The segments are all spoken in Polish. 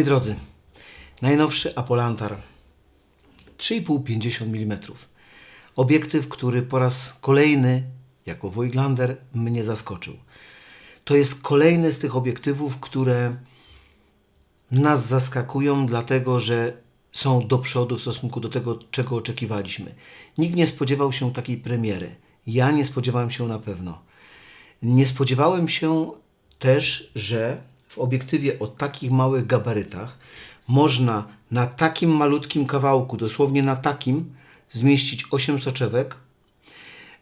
Moi drodzy, najnowszy Apolantar 3,5-50 mm. Obiektyw, który po raz kolejny jako Voigtlander mnie zaskoczył. To jest kolejny z tych obiektywów, które nas zaskakują, dlatego że są do przodu w stosunku do tego, czego oczekiwaliśmy. Nikt nie spodziewał się takiej premiery. Ja nie spodziewałem się na pewno. Nie spodziewałem się też, że w obiektywie o takich małych gabarytach można na takim malutkim kawałku, dosłownie na takim, zmieścić 8 soczewek.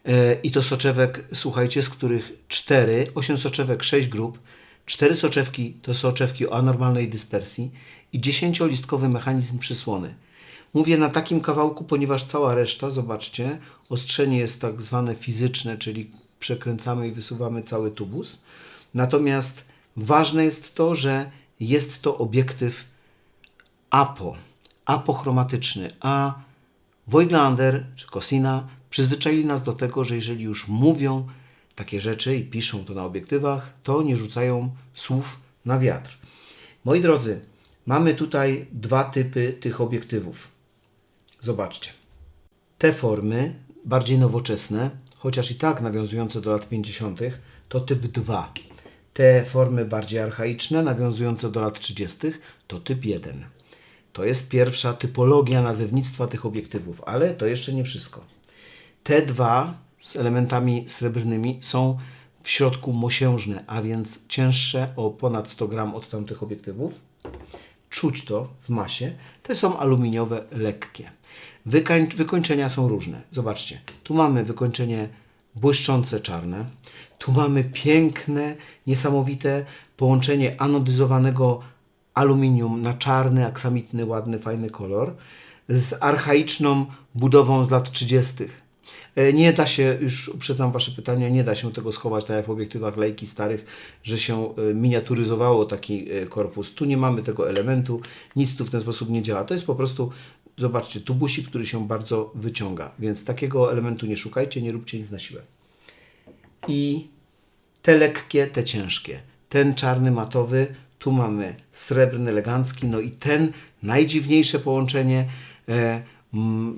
E, I to soczewek, słuchajcie, z których 4, 8 soczewek, 6 grup, 4 soczewki to soczewki o anormalnej dyspersji i 10-listkowy mechanizm przysłony. Mówię na takim kawałku, ponieważ cała reszta, zobaczcie, ostrzenie jest tak zwane fizyczne, czyli przekręcamy i wysuwamy cały tubus. Natomiast ważne jest to, że jest to obiektyw apo, apochromatyczny, a Voigtlander czy Cosina przyzwyczaili nas do tego, że jeżeli już mówią takie rzeczy i piszą to na obiektywach, to nie rzucają słów na wiatr. Moi drodzy, mamy tutaj dwa typy tych obiektywów. Zobaczcie. Te formy, bardziej nowoczesne, chociaż i tak nawiązujące do lat 50., to typ 2. Te formy bardziej archaiczne, nawiązujące do lat 30., to typ 1. To jest pierwsza typologia nazewnictwa tych obiektywów, ale to jeszcze nie wszystko. Te dwa z elementami srebrnymi są w środku mosiężne, a więc cięższe o ponad 100 gram od tamtych obiektywów. Czuć to w masie. Te są aluminiowe, lekkie. Wykończenia są różne. Zobaczcie, tu mamy wykończenie błyszczące czarne. Tu mamy piękne, niesamowite połączenie anodyzowanego aluminium na czarny, aksamitny, ładny, fajny kolor z archaiczną budową z lat 30. E, Nie da się, już uprzedzam Wasze pytania, nie da się tego schować, tak jak w obiektywach lejki starych, że się e, miniaturyzowało taki e, korpus. Tu nie mamy tego elementu, nic tu w ten sposób nie działa. To jest po prostu, zobaczcie, tubusik, który się bardzo wyciąga, więc takiego elementu nie szukajcie, nie róbcie nic na siłę. I te lekkie, te ciężkie. Ten czarny matowy, tu mamy srebrny, elegancki, no i ten najdziwniejsze połączenie. E, mm,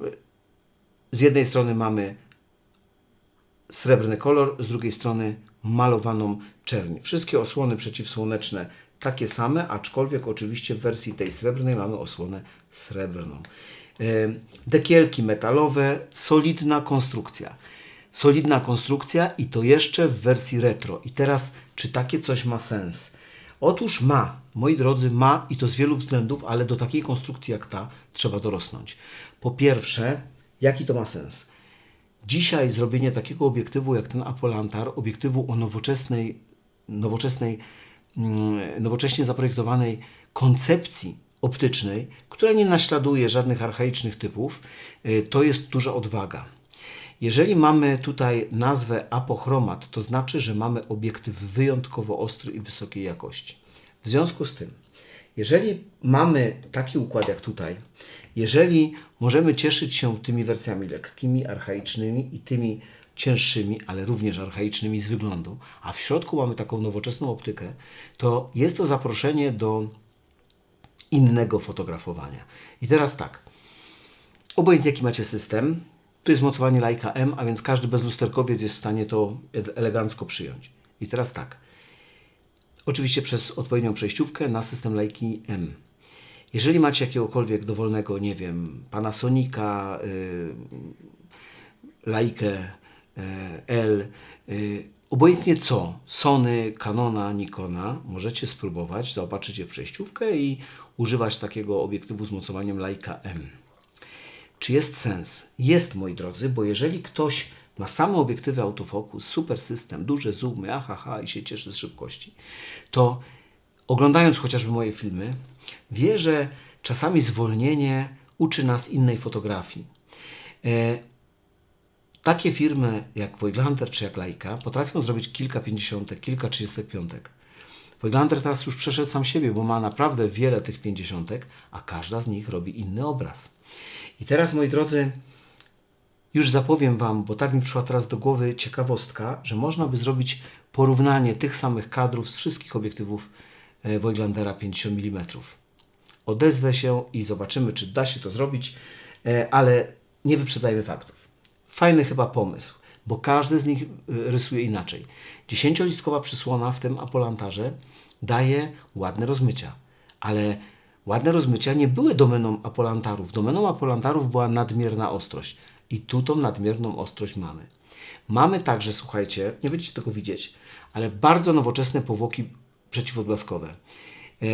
z jednej strony mamy srebrny kolor, z drugiej strony malowaną czerń. Wszystkie osłony przeciwsłoneczne takie same, aczkolwiek oczywiście w wersji tej srebrnej mamy osłonę srebrną. E, Dekielki metalowe, solidna konstrukcja. Solidna konstrukcja i to jeszcze w wersji retro. I teraz, czy takie coś ma sens? Otóż ma, moi drodzy, ma i to z wielu względów, ale do takiej konstrukcji jak ta trzeba dorosnąć. Po pierwsze, jaki to ma sens? Dzisiaj zrobienie takiego obiektywu jak ten Apolantar, obiektywu o nowoczesnej, nowoczesnej, mm, nowocześnie zaprojektowanej koncepcji optycznej, która nie naśladuje żadnych archaicznych typów, y, to jest duża odwaga. Jeżeli mamy tutaj nazwę apochromat, to znaczy, że mamy obiektyw wyjątkowo ostry i wysokiej jakości. W związku z tym, jeżeli mamy taki układ jak tutaj, jeżeli możemy cieszyć się tymi wersjami lekkimi, archaicznymi i tymi cięższymi, ale również archaicznymi z wyglądu, a w środku mamy taką nowoczesną optykę, to jest to zaproszenie do innego fotografowania. I teraz tak, obojętnie jaki macie system, tu jest mocowanie Leica M, a więc każdy bezlusterkowiec jest w stanie to elegancko przyjąć. I teraz tak, oczywiście przez odpowiednią przejściówkę na system Leica M. Jeżeli macie jakiegokolwiek dowolnego, nie wiem, Panasonica, yy, Leica y, L, yy, obojętnie co, Sony, Canona, Nikona, możecie spróbować, zaopatrzyć w przejściówkę i używać takiego obiektywu z mocowaniem Leica M. Czy jest sens? Jest, moi drodzy, bo jeżeli ktoś ma same obiektywy autofokus, super system, duże zoomy, ahaha i się cieszy z szybkości, to oglądając chociażby moje filmy, wie, że czasami zwolnienie uczy nas innej fotografii. E, takie firmy jak Voigtlander czy jak Leica potrafią zrobić kilka pięćdziesiątek, kilka trzydziestek piątek. Voigtlander teraz już przeszedł sam siebie, bo ma naprawdę wiele tych pięćdziesiątek, a każda z nich robi inny obraz. I teraz, moi drodzy, już zapowiem Wam, bo tak mi przyszła teraz do głowy ciekawostka, że można by zrobić porównanie tych samych kadrów z wszystkich obiektywów e, Voigtlandera 50 mm. odezwę się i zobaczymy, czy da się to zrobić, e, ale nie wyprzedzajmy faktów. Fajny chyba pomysł, bo każdy z nich e, rysuje inaczej. Dziesięciolistkowa przysłona w tym apolantarze daje ładne rozmycia, ale ładne rozmycia nie były domeną apolantarów. Domeną apolantarów była nadmierna ostrość i tu tą nadmierną ostrość mamy. Mamy także, słuchajcie, nie będziecie tego widzieć, ale bardzo nowoczesne powłoki przeciwodblaskowe. E,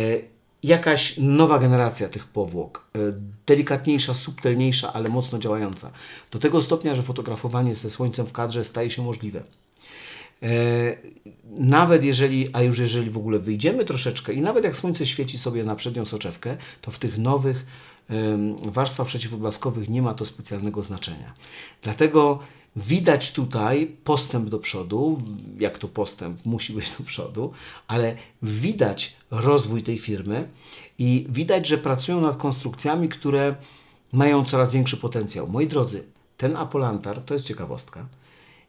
jakaś nowa generacja tych powłok, e, delikatniejsza, subtelniejsza, ale mocno działająca. Do tego stopnia, że fotografowanie ze słońcem w kadrze staje się możliwe. E, nawet jeżeli, a już jeżeli w ogóle wyjdziemy troszeczkę i nawet jak słońce świeci sobie na przednią soczewkę, to w tych nowych warstwach przeciwodblaskowych nie ma to specjalnego znaczenia. Dlatego widać tutaj postęp do przodu, jak to postęp musi być do przodu, ale widać rozwój tej firmy i widać, że pracują nad konstrukcjami, które mają coraz większy potencjał. Moi drodzy, ten Apolantar, to jest ciekawostka,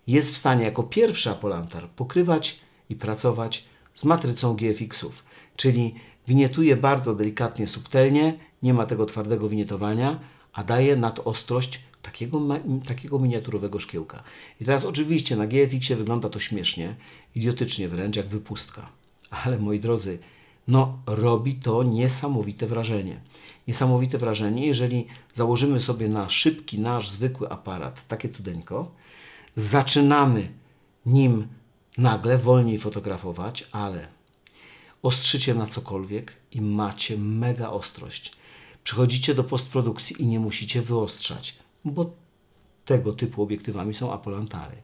jest w stanie jako pierwszy Apolantar pokrywać i pracować z matrycą GFX-ów, czyli winietuje bardzo delikatnie, subtelnie, nie ma tego twardego winietowania, a daje nadostrość takiego, takiego miniaturowego szkiełka. I teraz oczywiście na GFX-ie wygląda to śmiesznie, idiotycznie wręcz, jak wypustka. Ale moi drodzy, no robi to niesamowite wrażenie. Niesamowite wrażenie, jeżeli założymy sobie na szybki nasz zwykły aparat takie cudeńko, zaczynamy nim nagle wolniej fotografować, ale ostrzycie na cokolwiek i macie mega ostrość. Przychodzicie do postprodukcji i nie musicie wyostrzać, bo tego typu obiektywami są apolantary.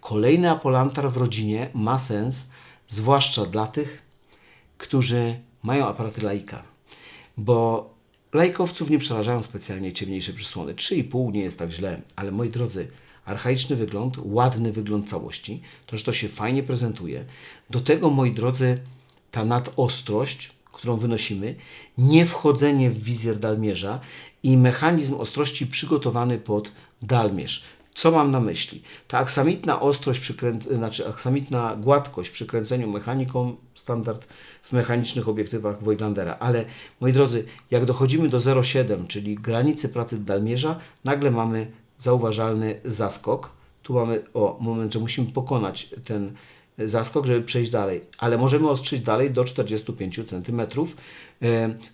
Kolejny apolantar w rodzinie ma sens, zwłaszcza dla tych, którzy mają aparaty laika, bo lajkowców nie przerażają specjalnie ciemniejsze przysłony. 3,5 nie jest tak źle, ale moi drodzy, archaiczny wygląd, ładny wygląd całości, to, że to się fajnie prezentuje. Do tego, moi drodzy, ta nadostrość, którą wynosimy, nie wchodzenie w wizjer dalmierza i mechanizm ostrości przygotowany pod dalmierz. Co mam na myśli? Ta aksamitna ostrość, przykrę- znaczy aksamitna gładkość przy kręceniu mechaniką, standard w mechanicznych obiektywach Voigtlandera. Ale moi drodzy, jak dochodzimy do 0,7, czyli granicy pracy dalmierza, nagle mamy zauważalny zaskok. Tu mamy o moment, że musimy pokonać ten zaskok, żeby przejść dalej, ale możemy ostrzyć dalej do 45 cm.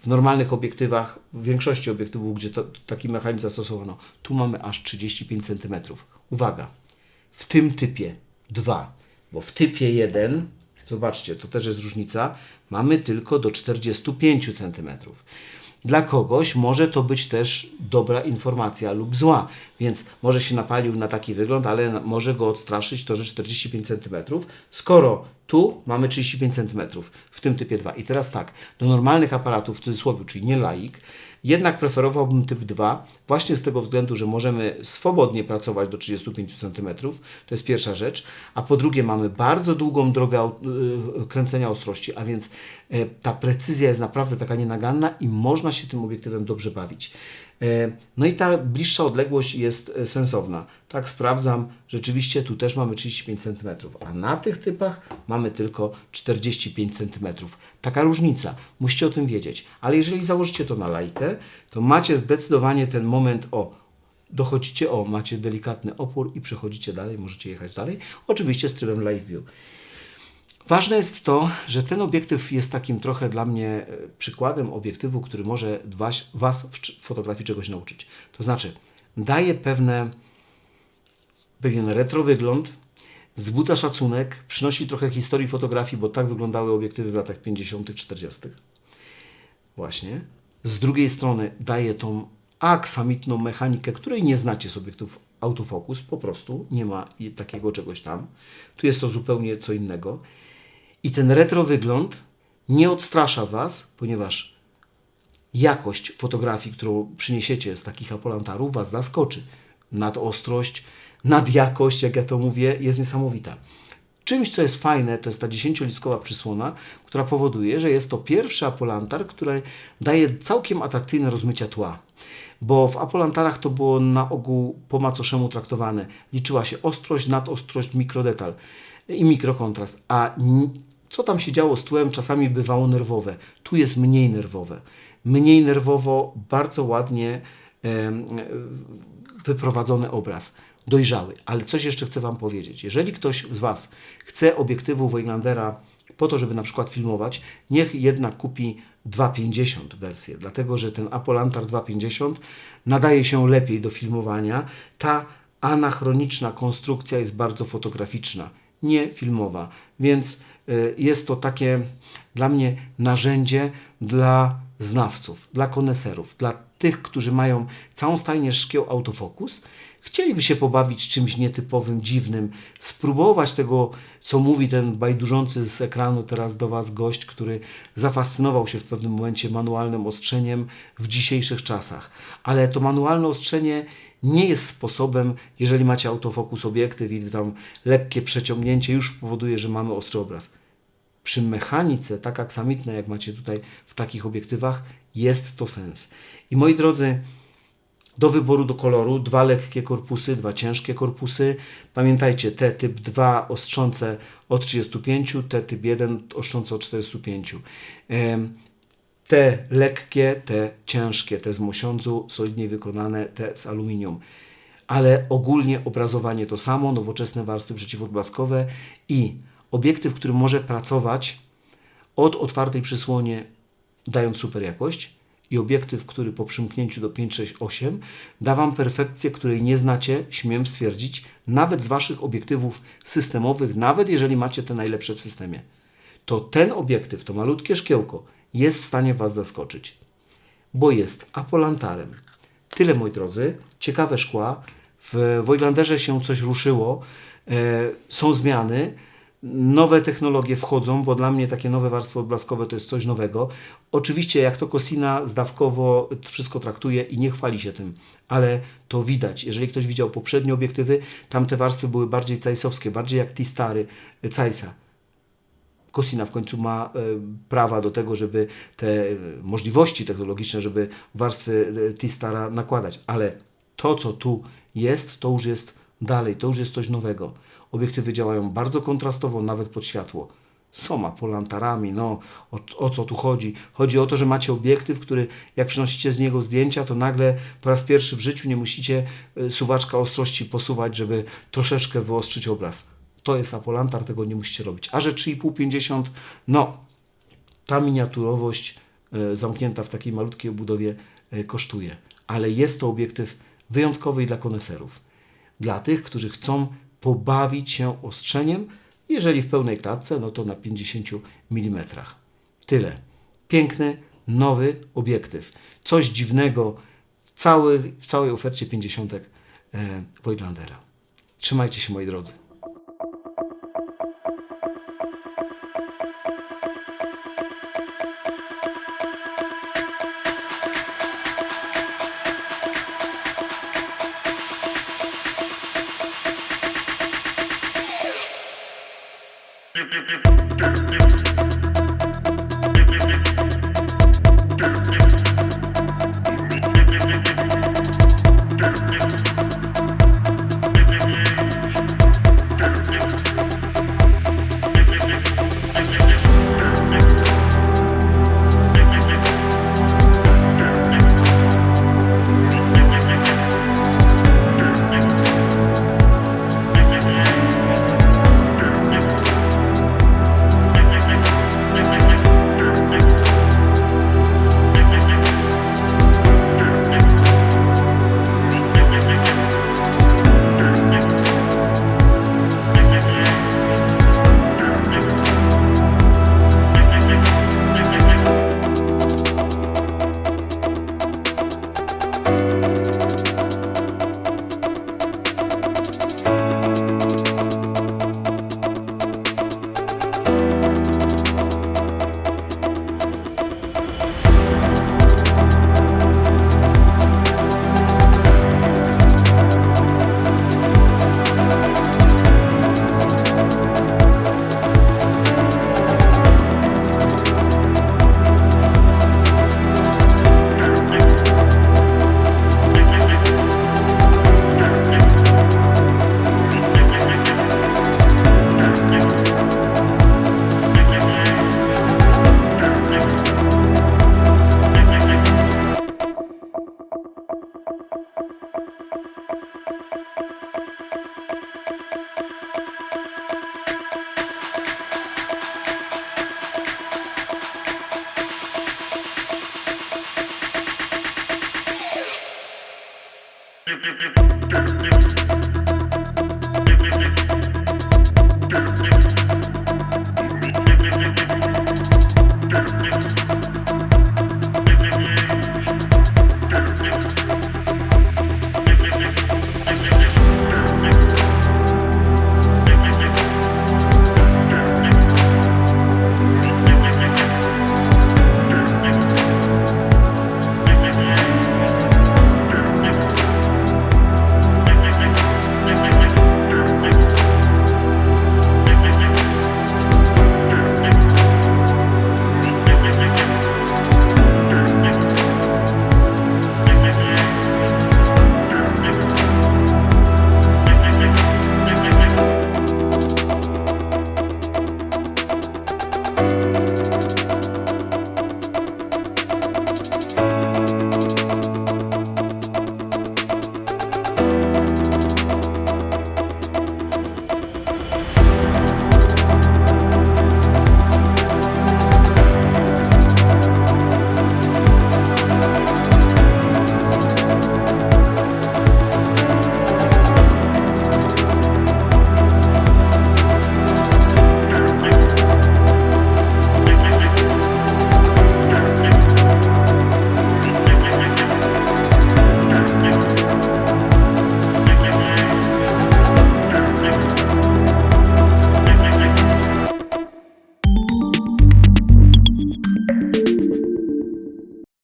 W normalnych obiektywach, w większości obiektywów, gdzie to, taki mechanizm zastosowano, tu mamy aż 35 cm. Uwaga, w tym typie 2, bo w typie 1, zobaczcie, to też jest różnica, mamy tylko do 45 cm. Dla kogoś może to być też dobra informacja lub zła, więc może się napalił na taki wygląd, ale może go odstraszyć to, że 45 cm, skoro tu mamy 35 cm w tym typie 2. I teraz tak, do normalnych aparatów w cudzysłowie, czyli nie laik, jednak preferowałbym typ 2 właśnie z tego względu, że możemy swobodnie pracować do 35 cm, to jest pierwsza rzecz, a po drugie mamy bardzo długą drogę y, kręcenia ostrości, a więc e, ta precyzja jest naprawdę taka nienaganna i można się tym obiektywem dobrze bawić. E, No i ta bliższa odległość jest e, sensowna. Tak sprawdzam, rzeczywiście tu też mamy 35 cm, a na tych typach mamy tylko 45 cm. Taka różnica, musicie o tym wiedzieć. Ale jeżeli założycie to na lajkę, to macie zdecydowanie ten moment o dochodzicie, o macie delikatny opór i przechodzicie dalej, możecie jechać dalej. Oczywiście z trybem live view. Ważne jest to, że ten obiektyw jest takim trochę dla mnie e, przykładem obiektywu, który może was, was w fotografii czegoś nauczyć. To znaczy, daje pewne, pewien retro wygląd, wzbudza szacunek, przynosi trochę historii fotografii, bo tak wyglądały obiektywy w latach 50., 40. Właśnie. Z drugiej strony daje tą aksamitną mechanikę, której nie znacie z obiektów autofokus, po prostu nie ma takiego czegoś tam. Tu jest to zupełnie co innego. I ten retro wygląd nie odstrasza Was, ponieważ jakość fotografii, którą przyniesiecie z takich apolantarów, Was zaskoczy. Nadostrość, nadjakość, jak ja to mówię, jest niesamowita. Czymś, co jest fajne, to jest ta 10-listkowa przysłona, która powoduje, że jest to pierwszy apolantar, który daje całkiem atrakcyjne rozmycia tła. Bo w apolantarach to było na ogół po macoszemu traktowane. Liczyła się ostrość, nadostrość, mikrodetal i mikrokontrast. A co tam się działo z tłem, czasami bywało nerwowe. Tu jest mniej nerwowe. mniej nerwowo, bardzo ładnie wyprowadzony obraz, dojrzały. Ale coś jeszcze chcę Wam powiedzieć. Jeżeli ktoś z Was chce obiektywu Weylandera po to, żeby na przykład filmować, niech jednak kupi 2.50 wersję, dlatego że ten Apolantar 2.50 nadaje się lepiej do filmowania. Ta anachroniczna konstrukcja jest bardzo fotograficzna, nie filmowa, więc y, jest to takie dla mnie narzędzie dla znawców, dla koneserów, dla tych, którzy mają całą stajnię szkieł autofokus, chcieliby się pobawić czymś nietypowym, dziwnym, spróbować tego, co mówi ten bajdurzący z ekranu teraz do Was gość, który zafascynował się w pewnym momencie manualnym ostrzeniem w dzisiejszych czasach. Ale to manualne ostrzenie nie jest sposobem, jeżeli macie autofokus obiektyw i tam lekkie przeciągnięcie już powoduje, że mamy ostry obraz przy mechanice tak aksamitnej, jak macie tutaj w takich obiektywach, jest to sens. I moi drodzy, do wyboru do koloru dwa lekkie korpusy, dwa ciężkie korpusy. Pamiętajcie, te typ 2 ostrzące od 35, te typ 1 ostrzące od 45. Te lekkie, te ciężkie, te z mosiądzu, solidnie wykonane, te z aluminium. Ale ogólnie obrazowanie to samo, nowoczesne warstwy przeciwodblaskowe i obiektyw, który może pracować od otwartej przysłonie, dając super jakość, i obiektyw, który po przymknięciu do 568 da Wam perfekcję, której nie znacie, śmiem stwierdzić, nawet z Waszych obiektywów systemowych, nawet jeżeli macie te najlepsze w systemie. To ten obiektyw, to malutkie szkiełko, jest w stanie Was zaskoczyć, bo jest apolantarem. Tyle, moi drodzy. Ciekawe szkła. W Wojlanderze się coś ruszyło. E, są zmiany. Nowe technologie wchodzą, bo dla mnie takie nowe warstwy odblaskowe to jest coś nowego. Oczywiście, jak to Cosina zdawkowo wszystko traktuje i nie chwali się tym, ale to widać. Jeżeli ktoś widział poprzednie obiektywy, tam te warstwy były bardziej cajsowskie, bardziej jak T-Stary Cajsa. Cosina w końcu ma e, prawa do tego, żeby te e, możliwości technologiczne, żeby warstwy e, T-Stara nakładać, ale to, co tu jest, to już jest dalej, to już jest coś nowego. Obiektywy działają bardzo kontrastowo, nawet pod światło. Są apolantarami, no o, o co tu chodzi? Chodzi o to, że macie obiektyw, który jak przynosicie z niego zdjęcia, to nagle po raz pierwszy w życiu nie musicie suwaczka ostrości posuwać, żeby troszeczkę wyostrzyć obraz. To jest apolantar, tego nie musicie robić. A że 3,5-50, no ta miniaturowość e, zamknięta w takiej malutkiej obudowie e, kosztuje. Ale jest to obiektyw wyjątkowy dla koneserów. Dla tych, którzy chcą pobawić się ostrzeniem, jeżeli w pełnej klatce, no to na 50 mm. Tyle. Piękny, nowy obiektyw. Coś dziwnego w, cały, w całej ofercie 50 e, Voigtlandera. Trzymajcie się moi drodzy. do, do, do.